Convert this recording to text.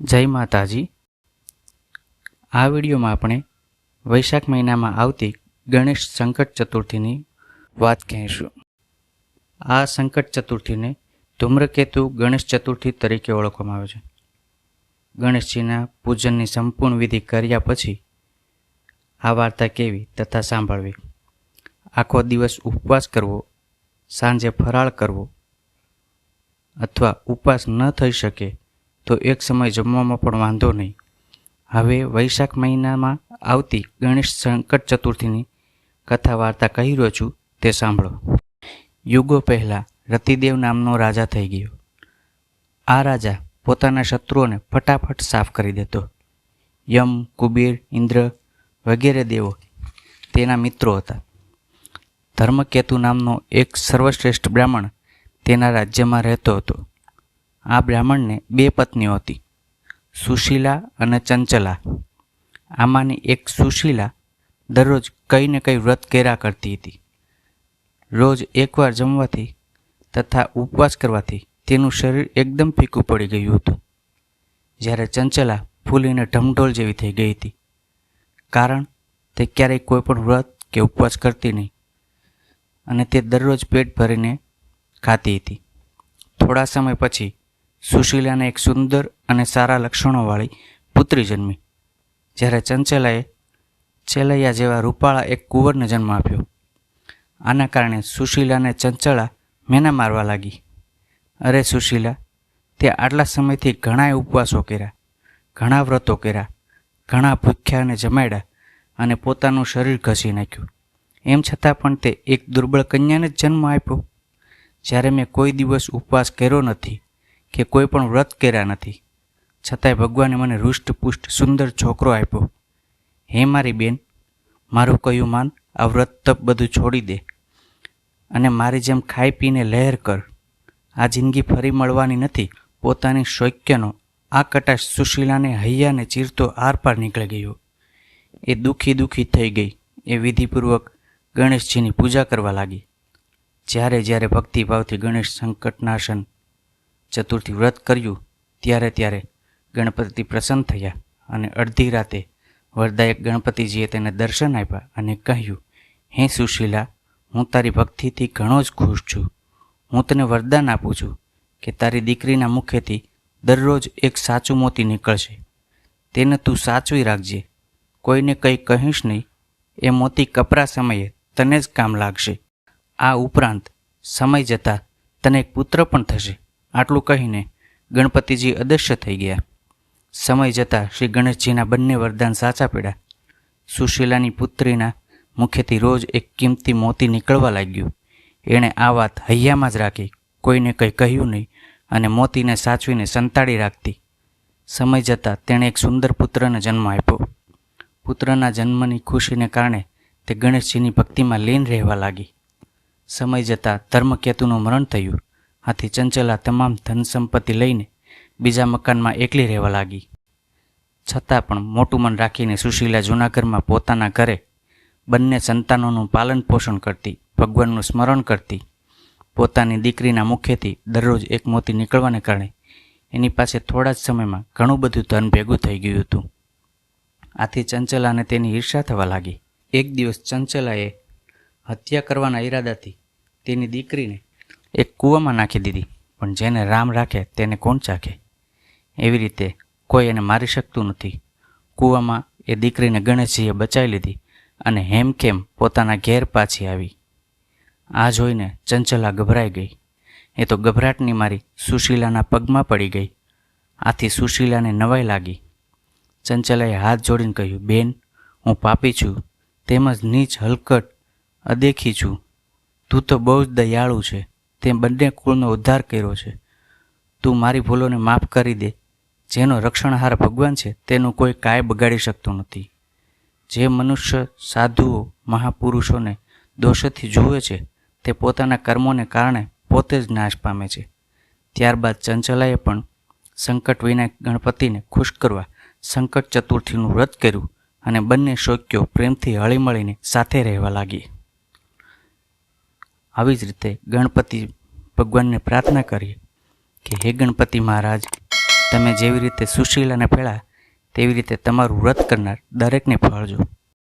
જય માતાજી. આ વિડીયોમાં આપણે વૈશાખ મહિનામાં આવતી ગણેશ સંકટ ચતુર્થીની વાત કહીશું. આ સંકટ ચતુર્થીને ધૂમ્રકેતુ ગણેશ ચતુર્થી તરીકે ઓળખવામાં આવે છે. ગણેશજીના પૂજનની સંપૂર્ણ વિધિ કર્યા પછી આ વાર્તા કેવી તથા સાંભળવી. આખો દિવસ ઉપવાસ કરવો, સાંજે ફરાળ કરવો અથવા ઉપવાસ ન થઈ શકે તો એક સમય જમવામાં પણ વાંધો નહીં. હવે વૈશાખ મહિનામાં આવતી ગણેશ સંકટ ચતુર્થીની કથા વાર્તા કહી રહ્યો છું, તે સાંભળો. યુગો પહેલાં રતિદેવ નામનો રાજા થઈ ગયો. આ રાજા પોતાના શત્રુઓને ફટાફટ સાફ કરી દેતો. યમ, કુબેર, ઇન્દ્ર વગેરે દેવો તેના મિત્રો હતા. ધર્મકેતુ નામનો એક સર્વશ્રેષ્ઠ બ્રાહ્મણ તેના રાજ્યમાં રહેતો હતો. આ બ્રાહ્મણને બે પત્નીઓ હતી, સુશીલા અને ચંચલા. આમાંની એક સુશીલા દરરોજ કંઈ ને કંઈ વ્રત કર્યા કરતી હતી. રોજ એકવાર જમવાથી તથા ઉપવાસ કરવાથી તેનું શરીર એકદમ ફીકું પડી ગયું હતું. જ્યારે ચંચલા ફૂલીને ઢમઢોલ જેવી થઈ ગઈ હતી. કારણ તે ક્યારેય કોઈ પણ વ્રત કે ઉપવાસ કરતી નહીં અને તે દરરોજ પેટ ભરીને ખાતી હતી. થોડા સમય પછી સુશીલાને એક સુંદર અને સારા લક્ષણોવાળી પુત્રી જન્મી. જ્યારે ચંચલાએ ચેલૈયા જેવા રૂપાળા એક કુંવરને જન્મ આપ્યો. આના કારણે સુશીલાને ચંચળા મેના મારવા લાગી. અરે સુશીલા, તે આટલા સમયથી ઘણાય ઉપવાસો કર્યા, ઘણા વ્રતો કર્યા, ઘણા ભૂખ્યા અને જમાડ્યા અને પોતાનું શરીર ઘસી નાખ્યું. એમ છતાં પણ તે એક દુર્બળ કન્યાને જ જન્મ આપ્યો. જ્યારે મેં કોઈ દિવસ ઉપવાસ કર્યો નથી કે કોઈ પણ વ્રત કર્યા નથી. છતાંય ભગવાને મને હૃષ્ટપુષ્ટ સુંદર છોકરો આપ્યો. હે મારી બેન, મારું કયું માન આ વ્રત તપ બધું છોડી દે અને મારી જેમ ખાઈ પીને લહેર કર. આ જિંદગી ફરી મળવાની નથી. પોતાની શૈક્યનો આ કટાશ સુશીલાને હૈયાને ચીરતો આરપાર નીકળી ગયો. એ દુઃખી દુઃખી થઈ ગઈ. એ વિધિપૂર્વક ગણેશજીની પૂજા કરવા લાગી. જ્યારે જ્યારે ભક્તિભાવથી ગણેશ સંકટનાશન ચતુર્થી વ્રત કર્યું, ત્યારે ત્યારે ગણપતિ પ્રસન્ન થયા અને અડધી રાતે વરદાયક ગણપતિજીએ તેને દર્શન આપ્યા અને કહ્યું, હે સુશીલા, હું તારી ભક્તિથી ઘણો જ ખુશ છું. હું તને વરદાન આપું છું કે તારી દીકરીના મુખેથી દરરોજ એક સાચું મોતી નીકળશે. તેને તું સાચવી રાખજે. કોઈને કંઈ કહીશ નહીં. એ મોતી કપરા સમયે તને જ કામ લાગશે. આ ઉપરાંત સમય જતાં તને એક પુત્ર પણ થશે. આટલું કહીને ગણપતિજી અદૃશ્ય થઈ ગયા. સમય જતાં શ્રી ગણેશજીના બંને વરદાન સાચા પડ્યા. સુશીલાની પુત્રીના મુખેથી રોજ એક કિંમતી મોતી નીકળવા લાગ્યું. એણે આ વાત હૈયામાં જ રાખી. કોઈને કંઈ કહ્યું નહીં અને મોતીને સાચવીને સંતાડી રાખતી. સમય જતાં તેણે એક સુંદર પુત્રને જન્મ આપ્યો. પુત્રના જન્મની ખુશીને કારણે તે ગણેશજીની ભક્તિમાં લીન રહેવા લાગી. સમય જતાં ધર્મકેતુનું મરણ થયું. આથી ચંચલા તમામ ધન સંપત્તિ લઈને બીજા મકાનમાં એકલી રહેવા લાગી. છતાં પણ મોટું મન રાખીને સુશીલા જૂનાગઢમાં પોતાના ઘરે બંને સંતાનોનું પાલન પોષણ કરતી, ભગવાનનું સ્મરણ કરતી, પોતાની દીકરીના મુખેથી દરરોજ એક મોતી નીકળવાને કારણે એની પાસે થોડા જ સમયમાં ઘણું બધું ધન ભેગું થઈ ગયું હતું. આથી ચંચલાને તેની ઈર્ષા થવા લાગી. એક દિવસ ચંચલાએ હત્યા કરવાના ઈરાદાથી તેની દીકરીને એક કૂવામાં નાખી દીધી. પણ જેને રામ રાખે તેને કોણ ચાખે? એવી રીતે કોઈ એને મારી શકતું નથી. કૂવામાં એ દીકરીને ગણેશજીએ બચાવી લીધી અને હેમખેમ પોતાના ઘેર પાછી આવી. આ જોઈને ચંચલા ગભરાઈ ગઈ. એ તો ગભરાટની મારી સુશીલાના પગમાં પડી ગઈ. આથી સુશીલાને નવાઈ લાગી. ચંચલાએ હાથ જોડીને કહ્યું, બેન, હું પાપી છું. તેમજ નીચ હલકટ અદેખી છું. તું તો બહુ જ દયાળુ છે. તે બંને કુળનો ઉદ્ધાર કર્યો છે. તું મારી ભૂલોને માફ કરી દે. જેનો રક્ષણહાર ભગવાન છે, તેનું કોઈ કાય બગાડી શકતું નથી. જે મનુષ્ય સાધુઓ, મહાપુરુષોને દોષથી જુએ છે, તે પોતાના કર્મોને કારણે પોતે જ નાશ પામે છે. ત્યારબાદ ચંચલાએ પણ સંકટ વિનાયક ગણપતિને ખુશ કરવા સંકટ ચતુર્થીનું વ્રત કર્યું અને બંને શોક્યો પ્રેમથી હળીમળીને સાથે રહેવા લાગી આવી જ રીતે ગણપતિ ભગવાનને પ્રાર્થના કરીએ કે હે ગણપતિ મહારાજ, તમે જેવી રીતે સુશીલ અને ફેળા, તેવી રીતે તમારું વ્રત કરનાર દરેકને ફળજો.